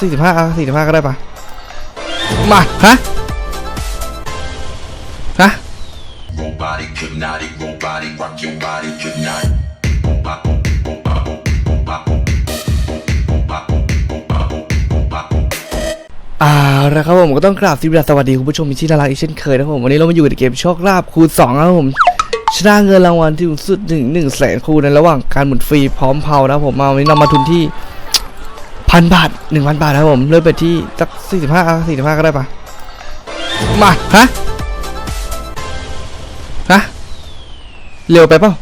สี่สิบห้าอะสี่สิบห้าก็ได้ปะมาฮะฮะ Robotic, hypnotic, robotic, rock your body tonight. Robot, robot, robot, robot, robot, robot, robot, robot. อ่าแล้วครับผมก็ต้องกราบสวัสดีคุณผู้ชมที่น่ารักอีกเช่นเคยนะครับผมวันนี้เรามาอยู่ในเกมโชคลาภคูณสองนะครับผมชนะเงินรางวัลที่สูงสุดถึงหนึ่งแสนคูณในระหว่างการหมุนฟรีพร้อมเพานะครับผมมาวันนี้เรามาทุนที่ พันบาทหนึ่งพันบาทนะครับผม เริ่มไปที่สักสี่สิบห้าสี่สิบห้าก็ได้ปะมาฮะฮะเร็วไปเปล่า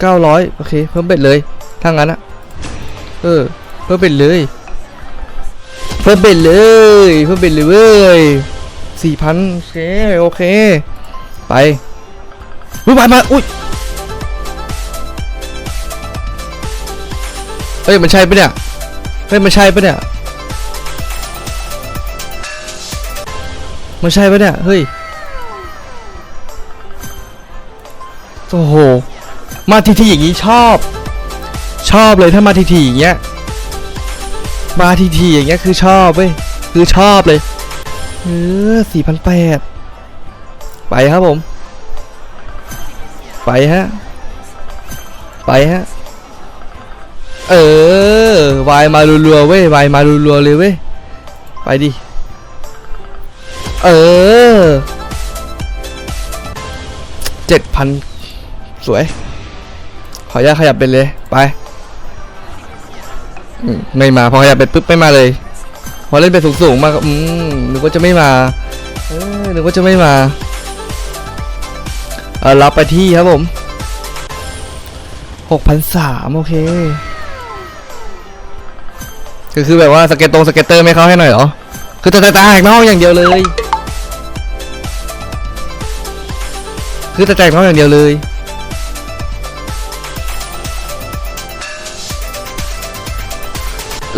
เก้าร้อยโอเคเพิ่มเบ็ดเลยถ้างั้นอะเออ เพิ่มเบ็ดเลย เพิ่มเบ็ดเลย เพิ่มเบ็ดเลยเว้ยสี่พันโอเคโอเค ไปอุ้ยมามาอุ้ยเฮ้ยมันใช่ปะเนี่ย ฮ้ยมันใช่ปะเนี่ยมันใช่ปะเนี่ย เฮ้ย โอ้โห มาทีทีอย่างนี้ชอบ ชอบเลยถ้ามาทีทีอย่างเงี้ย มาทีทีอย่างเงี้ยคือชอบเว้ย คือชอบเลย เออสี่พันแปด ไปครับผม ไปฮะ ไปฮะ เออวายมารัวๆเว้ยวายมารัวๆเลยเว้ยไปดิเออเจ็ดพันสวย ขออนุญาตขยับเป็นเลยไปไม่มาพอขยับไปปุ๊บไม่มาเลยพอเล่นไปสูงๆมากอืมนึกว่าจะไม่มาเออนึกว่าจะไม่มาเออรับไปที่ครับผมหกพันสามโอเค ก็คือแบบว่าสเก็ตตรงสเก็ตเตอร์ไม่เข้าให้หน่อยเหรอ คือแต่แต่แต่แตกนอกอย่างเดียวเลย คือแต่แตกนอกอย่างเดียวเลย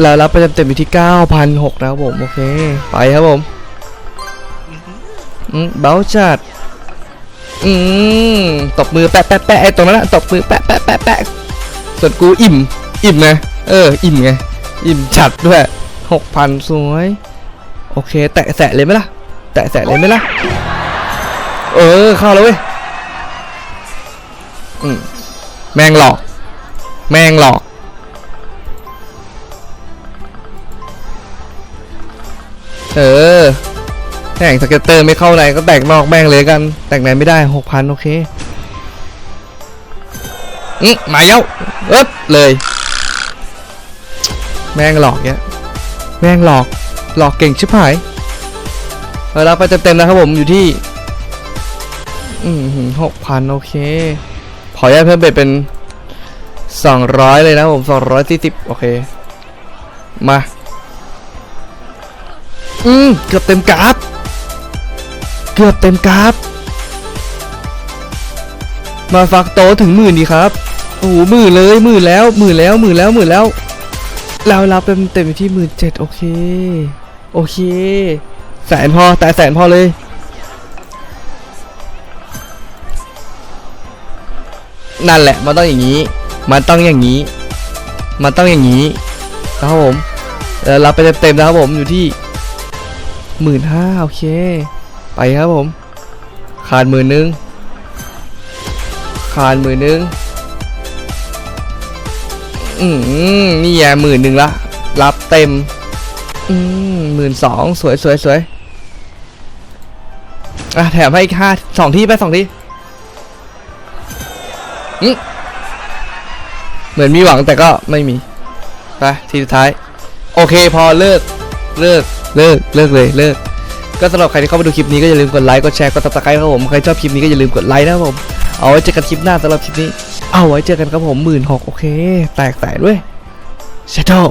แล้วรับไปเต็มๆอยู่ที่9,600นะครับผม โอเค ไปครับผมอืมเบาจัด อืมตบมือแปะแปะแปะไอ้ตรงนั้นนะตบมือแปะแปะแปะแปะส่วนกูอิ่ม อิ่มไง เออ อิ่มไง อิ่มจัดด้วย6,000สวย โอเค แตะแสะเลยไหมล่ะ แตะแสะเลยไหมล่ะ เออ เข้าแล้วเว้ยอืมแมงหลอก แมงหลอก เออแต่งสเก็ตเตอร์ไม่เข้าในก็แต่งนอกแม่งเลยกัน แต่งในไม่ได้หกพันโอเคอืมมาเย้าเอ๊บเลย แม่งหลอกเนี้ยแม่งหลอกหลอกเก่งชิบหายเอาเราไปเต็มๆนะครับผมอยู่ที่ อืมหกพันโอเค ขออนุญาตเพิ่มเบ็ดเป็นสองร้อยเลยนะผมสองร้อยสี่สิบโอเค มา อืมเกือบเต็มกราฟเกือบเต็มกราฟมาฟักโตถึงหมื่นดีครับ โอ้โหหมื่นเลยหมื่นแล้วหมื่นแล้วหมื่นแล้วหมื่นแล้ว เรารับเต็มเต็มอยู่ที่หมื่นเจ็ดโอเค โอเค แสนพอแต่แสนพอเลย นั่นแหละ มันต้องอย่างนี้ มันต้องอย่างนี้ มันต้องอย่างนี้นะครับผมแล้วรับไปเต็มๆนะครับผมอยู่ที่หมื่นห้าโอเค ไปครับผม ขาดหมื่นนึงขาดหมื่นนึง อืมนี่แย่หมื่นหนึ่งละ รับเต็ม อืมหมื่นสองสวยสวยสวยอะแถมให้อีกห้าสองที่ไปสองที่อืมเหมือนมีหวังแต่ก็ไม่มี ไป ทีสุดท้าย โอเคพอเลิก เลิก เลิก เลิกเลย เลิก ก็สำหรับใครที่เข้ามาดูคลิปนี้ก็อย่าลืมกดไลค์ กดแชร์ กดติดตามครับผม ใครชอบคลิปนี้ก็อย่าลืมกดไลค์นะครับผม เอาไว้เจอกันคลิปหน้าสำหรับคลิปนี้ เอาไว้เจอกันครับผมหมื่นหกโอเค แตกแตกด้วย Shadow